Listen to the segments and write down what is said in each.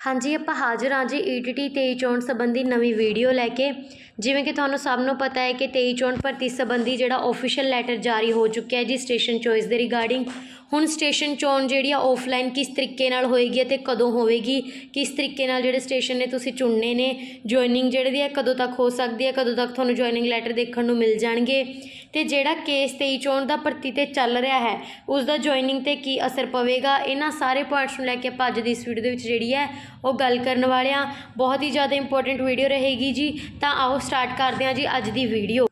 ਹਾਂਜੀ, ਆਪਾਂ ਹਾਜ਼ਰ ਹਾਂ ਜੀ ਈਟੀਟੀ 23 ਚੋਣ ਸੰਬੰਧੀ ਨਵੀਂ ਵੀਡੀਓ ਲੈ ਕੇ। ਜਿਵੇਂ ਕਿ ਤੁਹਾਨੂੰ ਸਭ ਨੂੰ ਪਤਾ ਹੈ ਕਿ 23 ਚੋਣ ਭਰਤੀ ਸੰਬੰਧੀ ਜਿਹੜਾ ਆਫੀਸ਼ੀਅਲ ਲੈਟਰ ਜਾਰੀ ਹੋ ਚੁੱਕਿਆ ਹੈ ਜੀ ਸਟੇਸ਼ਨ ਚੋਇਸ ਦੇ ਰਿਗਾਰਡਿੰਗ ਹੁਣ ਸਟੇਸ਼ਨ ਚੋਣ ਜਿਹੜੀ ਆ ਆਫਲਾਈਨ ਕਿਸ ਤਰੀਕੇ ਨਾਲ ਹੋਏਗੀ ਅਤੇ ਕਦੋਂ ਹੋਵੇਗੀ? ਕਿਸ ਤਰੀਕੇ ਨਾਲ ਜਿਹੜੇ ਸਟੇਸ਼ਨ ਨੇ ਤੁਸੀਂ ਚੁਣਨੇ ਨੇ? ਜੁਆਇਨਿੰਗ ਜਿਹੜੇ ਦੀ ਹੈ ਕਦੋਂ ਤੱਕ ਹੋ ਸਕਦੀ ਹੈ ਕਦੋਂ ਤੱਕ ਤੁਹਾਨੂੰ ਜੁਆਇਨਿੰਗ ਲੈਟਰ ਦੇਖਣ ਨੂੰ ਮਿਲ ਜਾਣਗੇ? ਤੇ ਜਿਹੜਾ ਕੇਸ 23 ਚੋਣ ਦਾ ਭਰਤੀ ਤੇ ਚੱਲ ਰਿਹਾ ਹੈ ਉਸ ਦਾ ਜੁਆਇਨਿੰਗ ਤੇ ਕੀ ਅਸਰ ਪਵੇਗਾ? ਇਹਨਾਂ ਸਾਰੇ ਪੁਆਇੰਟਸ ਨੂੰ ਲੈ ਕੇ ਆਪਾਂ ਅੱਜ ਦੀ ਇਸ ਵੀਡੀਓ ਦੇ ਵਿੱਚ ਜਿਹੜੀ ਹੈ, ਉਹ ਗੱਲ ਕਰਨ ਵਾਲੇ ਹਾਂ। ਬਹੁਤ ਹੀ ਜ਼ਿਆਦਾ ਇੰਪੋਰਟੈਂਟ ਵੀਡੀਓ ਰਹੇਗੀ ਜੀ। ਤਾਂ ਆਓ ਸਟਾਰਟ ਕਰਦੇ ਹਾਂ ਜੀ ਅੱਜ ਦੀ ਵੀਡੀਓ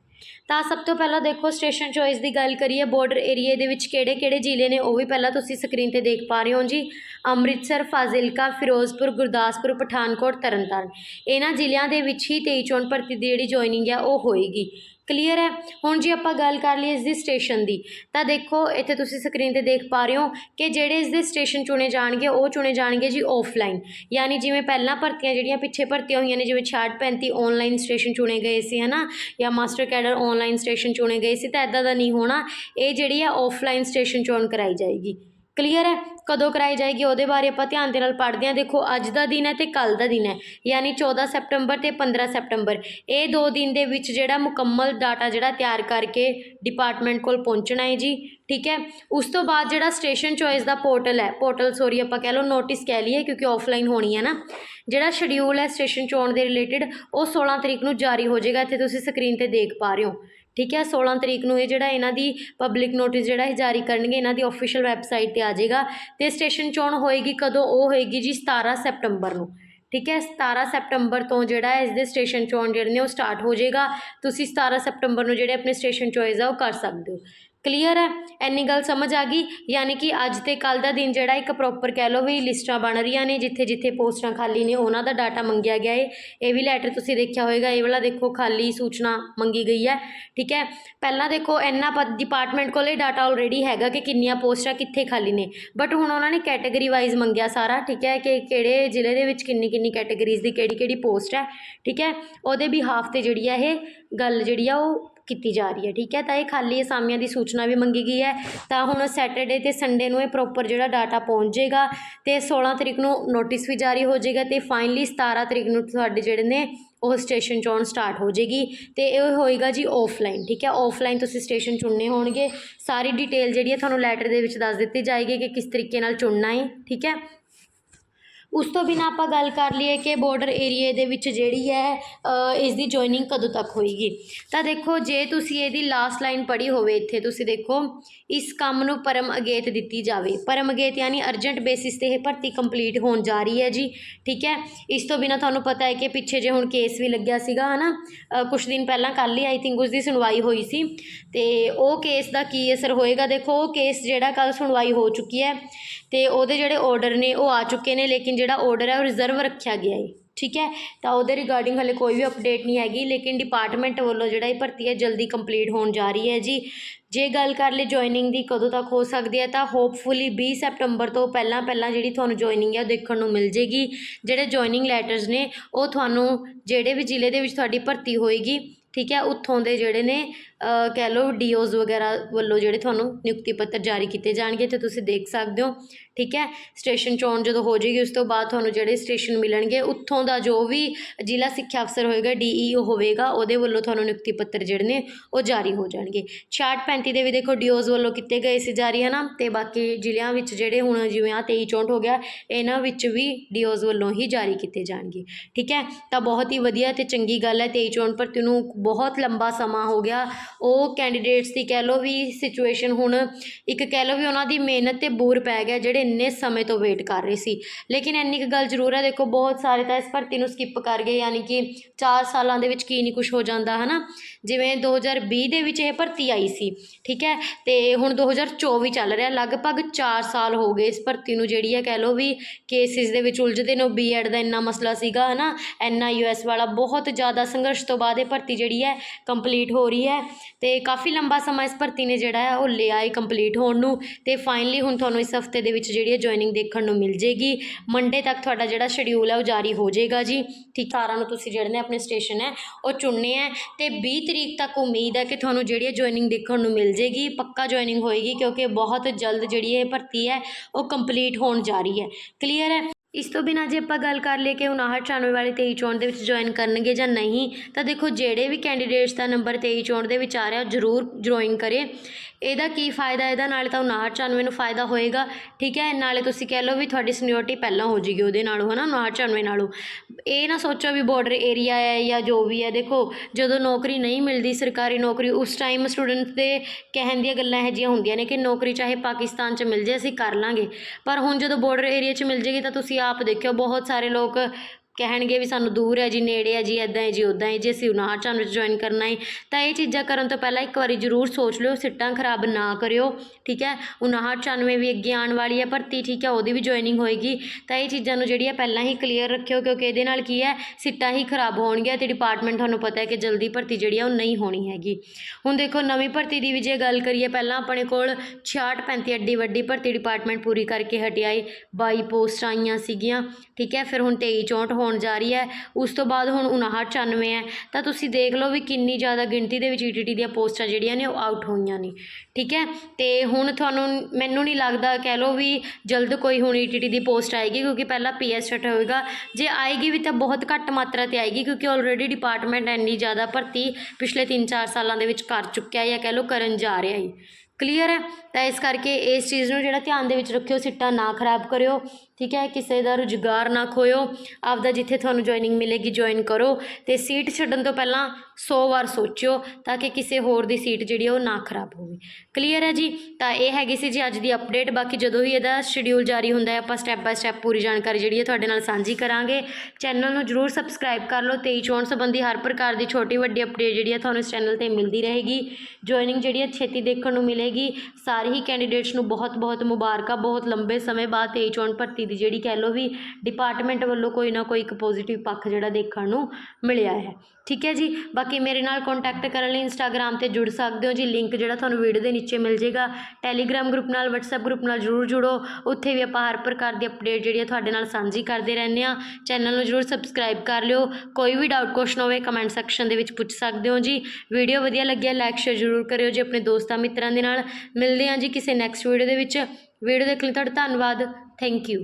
ਤਾਂ ਸਭ ਤੋਂ ਪਹਿਲਾਂ ਦੇਖੋ, ਸਟੇਸ਼ਨ ਚੋਇਸ ਦੀ ਗੱਲ ਕਰੀਏ ਬਾਰਡਰ ਏਰੀਏ ਦੇ ਵਿੱਚ ਕਿਹੜੇ-ਕਿਹੜੇ ਜ਼ਿਲ੍ਹੇ ਨੇ, ਉਹ ਵੀ ਪਹਿਲਾਂ ਤੁਸੀਂ ਸਕਰੀਨ ਤੇ ਦੇਖ ਪਾ ਰਹੇ ਹੋ ਜੀ। ਅੰਮ੍ਰਿਤਸਰ, ਫਾਜ਼ਿਲਕਾ, ਫਿਰੋਜ਼ਪੁਰ, ਗੁਰਦਾਸਪੁਰ, ਪਠਾਨਕੋਟ, ਤਰਨਤਾਰਨ। ਇਹਨਾਂ ਜ਼ਿਲ੍ਹਿਆਂ ਦੇ ਵਿੱਚ ਹੀ 23 ਚੋਣ ਭਰਤੀ ਦੀ ਜਿਹੜੀ ਜੁਆਇਨਿੰਗ ਹੈ, ਉਹ ਹੋਏਗੀ। ਕਲੀਅਰ ਹੈ? ਹੁਣ ਜੇ ਆਪਾਂ ਗੱਲ ਕਰ ਲਈਏ ਇਸ ਦੀ ਸਟੇਸ਼ਨ ਦੀ, ਤਾਂ ਦੇਖੋ ਇੱਥੇ ਤੁਸੀਂ ਸਕਰੀਨ ਤੇ ਦੇਖ ਪਾ ਰਹੇ ਹੋ ਕਿ ਜਿਹੜੇ ਇਸ ਦੇ ਸਟੇਸ਼ਨ ਚੁਣੇ ਜਾਣਗੇ, ਉਹ ਚੁਣੇ ਜਾਣਗੇ ਜੀ ਆਫਲਾਈਨ ਯਾਨੀ ਜਿਵੇਂ ਪਹਿਲਾਂ ਭਰਤੀਆਂ ਜਿਹੜੀਆਂ ਪਿੱਛੇ ਭਰਤੀਆਂ ਹੋਈਆਂ ਨੇ, ਜਿਵੇਂ 66 35 ਆਨਲਾਈਨ ਸਟੇਸ਼ਨ ਚੁਣੇ ਗਏ ਸੀ, ਹਨਾ? ਜਾਂ ਮਾਸਟਰ ਕੈਡਰ ਆਨਲਾਈਨ ਸਟੇਸ਼ਨ ਚੁਣੇ ਗਏ ਸੀ, ਤਾਂ ਇਦਾਂ ਦਾ ਨਹੀਂ ਹੋਣਾ। ਇਹ ਜਿਹੜੀ ਆ ਆਫਲਾਈਨ ਸਟੇਸ਼ਨ ਚੋਣ ਕਰਾਈ ਜਾਏਗੀ। ਕਲੀਅਰ ਹੈ? ਕਦੋਂ ਕਰਾਈ ਜਾਏਗੀ? ਉਹਦੇ ਬਾਰੇ ਆਪਾਂ ਧਿਆਨ ਦੇ ਨਾਲ ਪੜ੍ਹਦੇ ਹਾਂ। ਦੇਖੋ, ਅੱਜ ਦਾ ਦਿਨ ਹੈ ਤੇ ਕੱਲ ਦਾ ਦਿਨ ਹੈ। ਯਾਨੀ 14 ਸੈਪਟੰਬਰ ਤੇ 15 ਸੈਪਟੰਬਰ। ਇਹ ਦੋ ਦਿਨ ਦੇ ਵਿੱਚ ਜਿਹੜਾ ਮੁਕੰਮਲ ਡਾਟਾ ਜਿਹੜਾ ਤਿਆਰ ਕਰਕੇ ਡਿਪਾਰਟਮੈਂਟ ਕੋਲ ਪਹੁੰਚਣਾ ਹੈ ਜੀ, ਠੀਕ ਹੈ? ਉਸ ਤੋਂ ਬਾਅਦ ਜਿਹੜਾ ਸਟੇਸ਼ਨ ਚੋਇਸ ਦਾ ਪੋਰਟਲ ਹੈ ਪੋਰਟਲ ਸੋਰੀ ਆਪਾਂ ਕਹਿ ਲਓ ਨੋਟਿਸ ਕਹਿ ਲਈਏ ਕਿਉਂਕਿ ਆਫਲਾਈਨ ਹੋਣੀ ਹੈ ਨਾ। ਜਿਹੜਾ ਸ਼ਡਿਊਲ ਹੈ ਸਟੇਸ਼ਨ ਚੋਣ ਦੇ ਰਿਲੇਟਡ ਉਹ 16 ਤਰੀਕ ਨੂੰ ਜਾਰੀ ਹੋ ਜਾਏਗਾ। ਇੱਥੇ ਤੁਸੀਂ ਸਕਰੀਨ ਤੇ ਦੇਖ ਪਾ ਰਹੇ ਹੋ। ਠੀਕ ਹੈ 16 ਤਰੀਕ ਨੂੰ ਇਹ ਜਿਹੜਾ ਇਹਨਾਂ ਦੀ ਪਬਲਿਕ ਨੋਟਿਸ ਜਿਹੜਾ ਇਹ ਜਾਰੀ ਕਰਨਗੇ, ਇਹਨਾਂ ਦੀ ਆਫੀਸ਼ੀਅਲ ਵੈਬਸਾਈਟ ਤੇ ਆ ਜਾਏਗਾ ਤੇ ਸਟੇਸ਼ਨ ਚੋਣ ਹੋਏਗੀ ਕਦੋਂ? ਉਹ ਹੋਏਗੀ ਜੀ 17 ਸੈਪਟੰਬਰ ਨੂੰ। ਠੀਕ ਹੈ 17 ਸੈਪਟੰਬਰ ਤੋਂ ਜਿਹੜਾ ਹੈ ਇਸ ਦੇ ਸਟੇਸ਼ਨ ਚੋਣ ਜਿਹੜੇ ਨੇ ਉਹ ਸਟਾਰਟ ਹੋ ਜਾਏਗਾ। ਤੁਸੀਂ 17 ਸੈਪਟੰਬਰ ਨੂੰ ਜਿਹੜੇ ਆਪਣੇ ਸਟੇਸ਼ਨ ਚੋਇਸ ਆ, ਉਹ ਕਰ ਸਕਦੇ ਹੋ। ਕਲੀਅਰ ਹੈ। ਐਨੀ ਗੱਲ ਸਮਝ ਆ ਗਈ, ਯਾਨੀ ਕਿ ਅੱਜ ਤੇ ਕੱਲ ਦਾ ਦਿਨ ਜਿਹੜਾ ਇੱਕ ਪ੍ਰੋਪਰ ਕਹਿ ਲਓ ਵੀ ਲਿਸਟਾਂ ਬਣ ਰਹੀਆਂ ਨੇ, ਜਿੱਥੇ ਜਿੱਥੇ ਪੋਸਟਾਂ ਖਾਲੀ ਨੇ, ਉਹਨਾਂ ਦਾ ਡਾਟਾ ਮੰਗਿਆ ਗਿਆ ਏ। ਇਹ ਵੀ ਲੈਟਰ ਤੁਸੀਂ ਦੇਖਿਆ ਹੋਵੇਗਾ ਇਹ ਵਾਲਾ ਦੇਖੋ ਖਾਲੀ ਸੂਚਨਾ ਮੰਗੀ ਗਈ ਹੈ, ਠੀਕ ਹੈ। ਪਹਿਲਾਂ ਦੇਖੋ, ਇੰਨਾ ਡਿਪਾਰਟਮੈਂਟ ਕੋਲੇ ਡਾਟਾ ਆਲਰੇਡੀ ਹੈਗਾ ਕਿ ਕਿੰਨੀਆਂ ਪੋਸਟਾਂ ਕਿੱਥੇ ਖਾਲੀ ਨੇ। ਬਟ ਹੁਣ ਉਹਨਾਂ ਨੇ ਕੈਟਾਗਰੀ ਵਾਈਜ਼ ਮੰਗਿਆ ਸਾਰਾ, ਠੀਕ ਹੈ, ਕਿ ਕਿਹੜੇ ਜ਼ਿਲ੍ਹੇ ਦੇ ਵਿੱਚ ਕਿੰਨੀ ਕਿੰਨੀ ਕੈਟਾਗਰੀਜ਼ ਦੀ ਕਿਹੜੀ ਕਿਹੜੀ ਪੋਸਟ ਹੈ, ਠੀਕ ਹੈ। ਉਹਦੇ ਵੀ ਹਾਫ ਤੇ ਜਿਹੜੀ ਆ ਇਹ ਗੱਲ ਜਿਹੜੀ ਆ ਉਹ ਕੀਤੀ ਜਾ ਰਹੀ ਹੈ, ਠੀਕ ਹੈ? ਤਾਂ ਇਹ ਖਾਲੀ ਅਸਾਮੀਆਂ ਦੀ ਸੂਚਨਾ ਵੀ ਮੰਗੀ ਗਈ ਹੈ। ਤਾਂ ਹੁਣ ਸੈਟਰਡੇ ਅਤੇ ਸੰਡੇ ਨੂੰ ਇਹ ਪ੍ਰੋਪਰ ਜਿਹੜਾ ਡਾਟਾ ਪਹੁੰਚ ਜਾਏਗਾ ਅਤੇ ਸੋਲ੍ਹਾਂ ਤਰੀਕ ਨੂੰ ਨੋਟਿਸ ਵੀ ਜਾਰੀ ਹੋ ਜਾਏਗਾ ਅਤੇ ਫਾਈਨਲੀ 17 ਤਰੀਕ ਨੂੰ ਤੁਹਾਡੇ ਜਿਹੜੇ ਨੇ ਉਹ ਸਟੇਸ਼ਨ ਚੋਣ ਸਟਾਰਟ ਹੋ ਜਾਏਗੀ ਅਤੇ ਇਹ ਹੋਏਗਾ ਜੀ ਆਫਲਾਈਨ ਠੀਕ ਹੈ? ਆਫਲਾਈਨ ਤੁਸੀਂ ਸਟੇਸ਼ਨ ਚੁਣਨੇ ਹੋਣਗੇ। ਸਾਰੀ ਡਿਟੇਲ ਜਿਹੜੀ ਹੈ ਤੁਹਾਨੂੰ ਲੈਟਰ ਦੇ ਵਿੱਚ ਦੱਸ ਦਿੱਤੀ ਜਾਏਗੀ ਕਿ ਕਿਸ ਤਰੀਕੇ ਨਾਲ ਚੁਣਨਾ ਹੈ, ਠੀਕ ਹੈ? ਉਸ ਤੋਂ ਬਿਨਾਂ ਆਪਾਂ ਗੱਲ ਕਰ ਲਈਏ ਕਿ ਬਾਰਡਰ ਏਰੀਏ ਦੇ ਵਿੱਚ ਜਿਹੜੀ ਹੈ ਇਸ ਦੀ ਜੁਆਇਨਿੰਗ ਕਦੋਂ ਤੱਕ ਹੋਏਗੀ। ਤਾਂ ਦੇਖੋ ਜੇ ਤੁਸੀਂ ਇਹਦੀ ਲਾਸਟ ਲਾਈਨ ਪੜ੍ਹੀ ਹੋਵੇ ਇੱਥੇ ਤੁਸੀਂ ਦੇਖੋ ਇਸ ਕੰਮ ਨੂੰ ਪਰਮ ਅਗੇਤ ਦਿੱਤੀ ਜਾਵੇ। ਪਰਮ ਅਗੇਤ ਯਾਨੀ ਅਰਜੈਂਟ ਬੇਸਿਸ ਤੇ ਇਹ ਭਰਤੀ ਕੰਪਲੀਟ ਹੋਣ ਜਾ ਰਹੀ ਹੈ ਜੀ ਠੀਕ ਹੈ? ਇਸ ਤੋਂ ਬਿਨਾਂ ਤੁਹਾਨੂੰ ਪਤਾ ਹੈ ਕਿ ਪਿੱਛੇ ਜੇ ਹੁਣ ਕੇਸ ਵੀ ਲੱਗਿਆ ਸੀਗਾ ਹਨਾ? ਅ, ਕੁਛ ਦਿਨ ਪਹਿਲਾਂ ਕੱਲ੍ਹ ਹੀ ਆਈ ਥਿੰਕ ਉਸ ਦੀ ਸੁਣਵਾਈ ਹੋਈ ਸੀ। ਤੇ ਉਹ ਕੇਸ ਦਾ ਕੀ ਅਸਰ ਹੋਏਗਾ? ਦੇਖੋ ਉਹ ਕੇਸ ਜਿਹੜਾ ਕੱਲ ਸੁਣਵਾਈ ਹੋ ਚੁੱਕੀ ਹੈ ਤੇ ਉਹਦੇ ਜਿਹੜੇ ਆਰਡਰ ਨੇ ਉਹ ਆ ਚੁੱਕੇ ਨੇ ਲੇਕਿਨ ਜਿਹੜਾ ਆਰਡਰ ਹੈ ਉਹ ਰਿਜ਼ਰਵ ਰੱਖਿਆ ਗਿਆ ਹੈ। ਠੀਕ ਹੈ? ਤਾਂ ਉਹਦੇ ਰਿਗਾਰਡਿੰਗ ਹਲੇ ਕੋਈ ਵੀ ਅਪਡੇਟ ਨਹੀਂ ਹੈਗੀ, ਲੇਕਿਨ ਡਿਪਾਰਟਮੈਂਟ ਵੱਲੋਂ ਜਿਹੜਾ ਇਹ ਭਰਤੀ ਹੈ ਜਲਦੀ ਕੰਪਲੀਟ ਹੋਣ ਜਾ ਰਹੀ ਹੈ ਜੀ। ਜੇ ਗੱਲ ਕਰ ਲਈ ਜੁਆਇਨਿੰਗ ਦੀ ਕਦੋਂ ਤੱਕ ਹੋ ਸਕਦੀ ਹੈ, ਤਾਂ ਹੋਪਫੁਲੀ 20 ਸੈਪਟੰਬਰ ਤੋਂ ਪਹਿਲਾਂ ਪਹਿਲਾਂ ਜਿਹੜੀ ਤੁਹਾਨੂੰ ਜੁਆਇਨਿੰਗ ਹੈ ਉਹ ਦੇਖਣ ਨੂੰ ਮਿਲ ਜੇਗੀ। ਜਿਹੜੇ ਜੁਆਇਨਿੰਗ ਲੈਟਰਸ ਨੇ, ਉਹ ਤੁਹਾਨੂੰ ਜਿਹੜੇ ਵੀ ਜ਼ਿਲ੍ਹੇ ਦੇ ਵਿੱਚ ਤੁਹਾਡੀ ਭਰਤੀ ਹੋਏਗੀ, ਠੀਕ ਹੈ? ਉੱਥੋਂ ਦੇ ਜਿਹੜੇ ਨੇ ਕਹਿ ਲਓ ਡੀਓਜ਼ ਵਗੈਰਾ ਵੱਲੋਂ ਜਿਹੜੇ ਤੁਹਾਨੂੰ ਨਿਯੁਕਤੀ ਪੱਤਰ ਜਾਰੀ ਕੀਤੇ ਜਾਣਗੇ ਤੇ ਤੁਸੀਂ ਦੇਖ ਸਕਦੇ ਹੋ। ਠੀਕ ਹੈ? ਸਟੇਸ਼ਨ ਚੋਣ ਜਦੋਂ ਹੋ ਜਾਏਗੀ, ਉਸ ਤੋਂ ਬਾਅਦ ਤੁਹਾਨੂੰ ਜਿਹੜੇ ਸਟੇਸ਼ਨ ਮਿਲਣਗੇ, ਉੱਥੋਂ ਦਾ ਜੋ ਵੀ ਜ਼ਿਲ੍ਹਾ ਸਿੱਖਿਆ ਅਫਸਰ ਹੋਏਗਾ ਡੀਈਓ ਹੋਵੇਗਾ, ਉਹਦੇ ਵੱਲੋਂ ਤੁਹਾਨੂੰ ਨਿਯੁਕਤੀ ਪੱਤਰ ਜਿਹੜੇ ਨੇ, ਉਹ ਜਾਰੀ ਹੋ ਜਾਣਗੇ। 66 35 ਦੇ ਵੀ ਦੇਖੋ ਡੀਓਜ਼ ਵੱਲੋਂ ਕੀਤੇ ਗਏ ਸੀ ਜਾਰੀ, ਹੈ ਨਾ? ਤੇ ਬਾਕੀ ਜ਼ਿਲ੍ਹਿਆਂ ਵਿੱਚ ਜਿਹੜੇ ਹੁਣ ਜਿਵੇਂ ਆ 23 ਚੌਂਟ ਹੋ ਗਿਆ, ਇਹਨਾਂ ਵਿੱਚ ਵੀ ਡੀਓਜ਼ ਵੱਲੋਂ ਹੀ ਜਾਰੀ ਕੀਤੇ ਜਾਣਗੇ। ਠੀਕ ਹੈ? ਤਾਂ ਬਹੁਤ ਹੀ ਵਧੀਆ ਤੇ ਚੰਗੀ ਗੱਲ ਹੈ 23 ਚੌਂਟ ਭਰਤੀ ਨੂੰ ਬਹੁਤ ਲੰਬਾ ਸਮਾਂ ਹੋ ਗਿਆ। ਉਹ ਕੈਂਡੀਡੇਟਸ ਦੀ ਕਹਿ ਲਓ ਵੀ ਸਿਚੁਏਸ਼ਨ ਹੁਣ ਇੱਕ ਕਹਿ ਲਓ ਵੀ ਉਹਨਾਂ ਦੀ ਮਿਹਨਤ ਤੇ ਬੂਰ ਪੈ ਗਿਆ, ਜਿਹੜੇ ਇੰਨੇ ਸਮੇਂ ਤੋਂ ਵੇਟ ਕਰ ਰਹੇ ਸੀ। ਲੇਕਿਨ ਇੰਨੀ ਕੁ ਗੱਲ ਜ਼ਰੂਰ ਹੈ, ਦੇਖੋ ਬਹੁਤ ਸਾਰੇ ਤਾਂ ਇਸ ਭਰਤੀ ਨੂੰ ਸਕਿਪ ਕਰ ਗਏ, ਯਾਨੀ ਕਿ 4 ਸਾਲਾਂ ਦੇ ਵਿੱਚ ਕੀ ਨਹੀਂ ਕੁਝ ਹੋ ਜਾਂਦਾ, ਹਨਾ? ਜਿਵੇਂ 2020 ਦੇ ਵਿੱਚ ਇਹ ਭਰਤੀ ਆਈ ਸੀ, ਠੀਕ ਹੈ? ਤੇ ਹੁਣ 2024 ਚੱਲ ਰਿਹਾ, ਲਗਭਗ 4 ਸਾਲ ਹੋ ਗਏ ਇਸ ਭਰਤੀ ਨੂੰ, ਜਿਹੜੀ ਹੈ ਕਹਿ ਲਓ ਵੀ ਕੇਸਿਸ ਦੇ ਵਿੱਚ ਉਲਝਦੇ ਨੇ ਬੀਐਡ ਦਾ ਇੰਨਾ ਮਸਲਾ ਸੀਗਾ, ਹਨਾ? ਐਨਆਈਯੂਐਸ ਵਾਲਾ ਬਹੁਤ ਜ਼ਿਆਦਾ ਸੰਘਰਸ਼ ਤੋਂ ਬਾਅਦ ਇਹ ਭਰਤੀ ਜਿਹੜੀ ਹੈ ਕੰਪਲੀਟ ਹੋ ਰਹੀ ਹੈ। ਤੇ ਕਾਫੀ ਲੰਬਾ ਸਮਾਂ ਇਸ ਭਰਤੀ ਨੇ ਜਿਹੜਾ ਹੈ, ਉਹ ਲਿਆ ਹੈ ਕੰਪਲੀਟ ਹੋਣ ਨੂੰ, ਤੇ ਫਾਈਨਲੀ ਹੁਣ ਤੁਹਾਨੂੰ ਇਸ ਹਫ਼ਤੇ ਦੇ ਵਿੱਚ ਜਿਹੜੀ ਹੈ ਜੁਆਇਨਿੰਗ ਦੇਖਣ ਨੂੰ ਮਿਲ ਜੇਗੀ। ਮੰਡੇ ਤੱਕ ਤੁਹਾਡਾ ਜਿਹੜਾ ਸ਼ਡਿਊਲ ਹੈ ਉਹ ਜਾਰੀ ਹੋ ਜਾਏਗਾ ਜੀ। ਠੀਕ 18 ਨੂੰ ਤੁਸੀਂ ਜਿਹੜੇ ਨੇ ਆਪਣੇ ਸਟੇਸ਼ਨ ਹੈ, ਉਹ ਚੁਣਨੇ ਹੈ। ਤੇ 20 ਤਰੀਕ ਤਰੀਕ ਤੱਕ ਉਮੀਦ ਹੈ ਕਿ ਤੁਹਾਨੂੰ ਜਿਹੜੀ ਹੈ ਜੁਆਇਨਿੰਗ ਦੇਖਣ ਨੂੰ ਮਿਲ ਜੇਗੀ। ਪੱਕਾ ਜੁਆਇਨਿੰਗ ਹੋਏਗੀ ਕਿਉਂਕਿ ਬਹੁਤ ਜਲਦ ਜਿਹੜੀ ਇਹ ਭਰਤੀ ਹੈ, ਉਹ ਕੰਪਲੀਟ ਹੋਣ ਜਾ ਰਹੀ ਹੈ। ਕਲੀਅਰ ਹੈ? ਇਸ ਤੋਂ ਬਿਨਾਂ ਜੇ ਆਪਾਂ ਗੱਲ ਕਰ ਲਈਏ ਕਿ 5994 ਵਾਲੇ 2364 ਦੇ ਵਿੱਚ ਜੁਆਇਨ ਕਰਨਗੇ ਜਾਂ ਨਹੀਂ, ਤਾਂ ਦੇਖੋ ਜਿਹੜੇ ਵੀ ਕੈਂਡੀਡੇਟਸ ਦਾ ਨੰਬਰ 2364 ਦੇ ਵਿੱਚ ਆ ਰਿਹਾ ਜ਼ਰੂਰ ਜੁਆਇਨ ਕਰੇ। ਇਹਦਾ ਕੀ ਫਾਇਦਾ ਇਹਦਾ? ਨਾਲੇ ਤਾਂ 5994 ਨੂੰ ਫਾਇਦਾ ਹੋਏਗਾ। ਠੀਕ ਹੈ, ਨਾਲੇ ਤੁਸੀਂ ਕਹਿ ਲਓ ਵੀ ਤੁਹਾਡੀ ਸੀਨੀਅਰਟੀ ਪਹਿਲਾਂ ਹੋ ਜੇਗੀ ਉਹਦੇ ਨਾਲੋਂ, ਹਨਾ? 5994 ਨਾਲੋਂ। ਇਹ ਨਾ ਸੋਚੋ ਵੀ ਬਾਰਡਰ ਏਰੀਆ ਹੈ ਜਾਂ ਜੋ ਵੀ ਹੈ, ਦੇਖੋ, ਜਦੋਂ ਨੌਕਰੀ ਨਹੀਂ ਮਿਲਦੀ, ਸਰਕਾਰੀ ਨੌਕਰੀ, ਉਸ ਟਾਈਮ ਸਟੂਡੈਂਟ ਦੇ ਕਹਿਣ ਦੀਆਂ ਗੱਲਾਂ ਇਹੋ ਜਿਹੀਆਂ ਹੁੰਦੀਆਂ ਨੇ ਕਿ ਨੌਕਰੀ ਚਾਹੇ ਪਾਕਿਸਤਾਨ 'ਚ ਮਿਲ ਜੇ ਅਸੀਂ ਕਰ ਲਾਂਗੇ। ਪਰ ਹੁਣ ਜਦੋਂ ਬਾਰਡਰ ਏਰੀਆ 'ਚ ਮਿਲ ਜੇਗੀ ਤਾਂ ਤੁਸੀਂ ਆਪ ਦੇਖਿਓ ਬਹੁਤ ਸਾਰੇ ਲੋਕ ਕਹਿਣਗੇ ਵੀ ਸਾਨੂੰ ਦੂਰ ਹੈ ਜੀ, ਨੇੜੇ ਹੈ ਜੀ ਇੱਦਾਂ ਹੈ ਜੀ ਉੱਦਾਂ ਹੈ ਜੀ, ਅਸੀਂ ਉਨਾਹਠ ਚਾਨ ਵਿੱਚ ਜੁਆਇਨ ਕਰਨਾ ਹੈ। ਤਾਂ ਇਹ ਚੀਜ਼ਾਂ ਕਰਨ ਤੋਂ ਪਹਿਲਾਂ ਇੱਕ ਵਾਰੀ ਜ਼ਰੂਰ ਸੋਚ ਲਿਓ, ਸਿੱਟਾਂ ਖਰਾਬ ਨਾ ਕਰਿਓ, ਠੀਕ ਹੈ? ਉਨਾਹਠ ਚਾਨਵੇਂ ਵੀ ਅੱਗੇ ਆਉਣ ਵਾਲੀ ਹੈ ਭਰਤੀ, ਠੀਕ ਹੈ? ਉਹਦੀ ਵੀ ਜੁਆਇਨਿੰਗ ਹੋਏਗੀ। ਤਾਂ ਇਹ ਚੀਜ਼ਾਂ ਨੂੰ ਜਿਹੜੀ ਹੈ ਪਹਿਲਾਂ ਹੀ ਕਲੀਅਰ ਰੱਖਿਓ, ਕਿਉਂਕਿ ਇਹਦੇ ਨਾਲ ਕੀ ਹੈ? ਸਿੱਟਾਂ ਹੀ ਖਰਾਬ ਹੋਣਗੀਆਂ ਤੇ ਡਿਪਾਰਟਮੈਂਟ ਤੁਹਾਨੂੰ ਪਤਾ ਹੈ ਕਿ ਜਲਦੀ ਭਰਤੀ ਜਿਹੜੀ ਆ ਉਹ ਨਹੀਂ ਹੋਣੀ ਹੈਗੀ। ਹੁਣ ਦੇਖੋ, ਨਵੀਂ ਭਰਤੀ ਦੀ ਵੀ ਜੇ ਗੱਲ ਕਰੀਏ, ਪਹਿਲਾਂ ਆਪਣੇ ਕੋਲ 66 35 ਐਡੀ ਵੱਡੀ ਭਰਤੀ ਡਿਪਾਰਟਮੈਂਟ ਪੂਰੀ ਕਰਕੇ ਹਟਿਆ ਏ 22 ਪੋਸਟਾਂ ਆਈਆਂ ਸੀਗੀਆਂ, ਠੀਕ ਹੈ? ਫਿਰ ਹੁਣ 23 64 ਹੋਣ ਜਾ ਰਹੀ ਹੈ, ਉਸ ਤੋਂ ਬਾਅਦ ਹੁਣ 59 94 ਹੈ। ਤਾਂ ਤੁਸੀਂ ਦੇਖ ਲਓ ਵੀ ਕਿੰਨੀ ਜ਼ਿਆਦਾ ਗਿਣਤੀ ਦੇ ਵਿੱਚ ਈ ਟੀ ਟੀ ਦੀਆਂ ਪੋਸਟਾਂ ਜਿਹੜੀਆਂ ਨੇ, ਉਹ ਆਊਟ ਹੋਈਆਂ ਨੇ। ਠੀਕ ਹੈ? ਅਤੇ ਹੁਣ ਤੁਹਾਨੂੰ ਮੈਨੂੰ ਨਹੀਂ ਲੱਗਦਾ, ਕਹਿ ਲਓ ਵੀ ਜਲਦ ਕੋਈ ਹੁਣ ਈ ਟੀ ਟੀ ਦੀ ਪੋਸਟ ਆਏਗੀ, ਕਿਉਂਕਿ ਪਹਿਲਾਂ ਪੀ ਪੀਐਸ ਸੈਟ ਹੋਏਗਾ। ਜੇ ਆਏਗੀ ਵੀ ਤਾਂ ਬਹੁਤ ਘੱਟ ਮਾਤਰਾ ਤੇ ਆਏਗੀ, ਕਿਉਂਕਿ ਆਲਰੇਡੀ ਡਿਪਾਰਟਮੈਂਟ ਇੰਨੀ ਜ਼ਿਆਦਾ ਭਰਤੀ ਪਿਛਲੇ 3-4 ਸਾਲਾਂ ਦੇ ਵਿੱਚ ਕਰ ਚੁੱਕਿਆ ਜਾਂ ਕਹਿ ਲਓ ਕਰਨ ਜਾ ਰਿਹਾ ਹੈ। ਕਲੀਅਰ ਹੈ। ਤਾਂ ਇਸ ਕਰਕੇ ਇਸ ਚੀਜ਼ ਨੂੰ ਜਿਹੜਾ ਧਿਆਨ ਦੇ ਵਿੱਚ ਰੱਖਿਓ, ਸਿੱਟਾਂ ਨਾ ਖਰਾਬ ਕਰਿਓ। ਠੀਕ ਹੈ, ਕਿਸੇ ਦਾ ਰੁਜ਼ਗਾਰ ਨਾ ਖੋਇਓ। ਆਪਦਾ ਜਿੱਥੇ ਤੁਹਾਨੂੰ ਜੁਆਇਨਿੰਗ ਮਿਲੇਗੀ ਜੁਆਇਨ ਕਰੋ। ਅਤੇ ਸੀਟ ਛੱਡਣ ਤੋਂ ਪਹਿਲਾਂ 100 ਵਾਰ ਸੋਚਿਓ ਤਾਂ ਕਿ ਕਿਸੇ ਹੋਰ ਦੀ ਸੀਟ ਜਿਹੜੀ ਆ ਉਹ ਨਾ ਖਰਾਬ ਹੋਵੇ। ਕਲੀਅਰ ਹੈ ਜੀ? ਤਾਂ ਇਹ ਹੈਗੀ ਸੀ ਜੀ ਅੱਜ ਦੀ ਅਪਡੇਟ ਬਾਕੀ ਜਦੋਂ ਹੀ ਇਹਦਾ ਸ਼ਡਿਊਲ ਜਾਰੀ ਹੁੰਦਾ ਹੈ, ਆਪਾਂ ਸਟੈਪ ਬਾਏ ਸਟੈਪ ਪੂਰੀ ਜਾਣਕਾਰੀ ਜਿਹੜੀ ਹੈ ਤੁਹਾਡੇ ਨਾਲ ਸਾਂਝੀ ਕਰਾਂਗੇ। ਚੈਨਲ ਨੂੰ ਜਰੂਰ ਸਬਸਕ੍ਰਾਈਬ ਕਰ ਲਓ। 23 ਚੋਣ ਸੰਬੰਧੀ ਹਰ ਪ੍ਰਕਾਰ ਦੀ ਛੋਟੀ ਵੱਡੀ ਅਪਡੇਟ ਜਿਹੜੀ ਹੈ ਤੁਹਾਨੂੰ ਇਸ ਚੈਨਲ ਤੇ ਮਿਲਦੀ ਰਹੇਗੀ। ਜੁਆਇਨਿੰਗ ਜਿਹੜੀ ਹੈ ਛੇਤੀ ਦੇਖਣ ਨੂੰ ਮਿਲੇਗੀ। ਸਾਰੇ ਹੀ ਕੈਂਡੀਡੇਟਸ ਨੂੰ ਬਹੁਤ ਬਹੁਤ ਮੁਬਾਰਕਾਂ, ਬਹੁਤ ਲੰਬੇ ਸਮੇਂ ਬਾਅਦ 23 ਚੋਣ ਭਰਤੀ ਦੀ ਜਿਹੜੀ ਕਹਿ ਲਓ ਵੀ ਡਿਪਾਰਟਮੈਂਟ ਵੱਲੋਂ ਕੋਈ ਨਾ ਕੋਈ ਇੱਕ ਪੋਜ਼ਿਟਿਵ ਪੱਖ ਜਿਹੜਾ ਦੇਖਣ ਨੂੰ ਮਿਲਿਆ ਹੈ। ਠੀਕ ਹੈ ਜੀ? ਬਾਕੀ ਮੇਰੇ ਨਾਲ ਕੰਟੈਕਟ ਕਰਨ ਲਈ ਇੰਸਟਾਗ੍ਰam ਤੇ ਜੁੜ ਸਕਦੇ ਹੋ ਜੀ। ਲਿੰਕ ਜਿਹੜਾ ਤੁਹਾਨੂੰ ਵੀਡੀਓ ਦੇ ਨੀਚੇ ਮਿਲ ਜੇਗਾ ਟੈਲੀਗ੍ਰam ਗਰੁੱਪ ਨਾਲ, WhatsApp ਗਰੁੱਪ ਨਾਲ ਜਰੂਰ ਜੁੜੋ। ਉੱਥੇ ਵੀ ਆਪਾਂ ਹਰ ਪ੍ਰਕਾਰ ਦੀ ਅਪਡੇਟ ਜਿਹੜੀ ਹੈ ਤੁਹਾਡੇ ਨਾਲ ਸਾਂਝੀ ਕਰਦੇ ਰਹਿੰਦੇ ਆ ਚੈਨਲ ਨੂੰ ਜਰੂਰ ਸਬਸਕ੍ਰਾਈਬ ਕਰ ਲਿਓ। ਕੋਈ ਵੀ ਡਾਊਟ ਕੁਐਸਚਨ ਹੋਵੇ ਕਮੈਂਟ ਸੈਕਸ਼ਨ ਦੇ ਵਿੱਚ ਪੁੱਛ ਸਕਦੇ ਹੋ ਜੀ। ਵੀਡੀਓ ਵਧੀਆ ਲੱਗਿਆ ਲਾਈਕ ਸ਼ੇਅਰ ਜਰੂਰ ਕਰਿਓ ਜੀ ਆਪਣੇ ਦੋਸਤਾਂ, ਮਿੱਤਰਾਂ ਦੇ ਨਾਲ। ਮਿਲਦੇ ਹਾਂ ਜੀ ਕਿਸੇ ਨੈਕਸਟ ਵੀਡੀਓ ਦੇ ਵਿੱਚ। ਵੀਡੀਓ ਦੇਖਣ ਲਈ ਤੁਹਾਡਾ ਧੰਨਵਾਦ। Thank you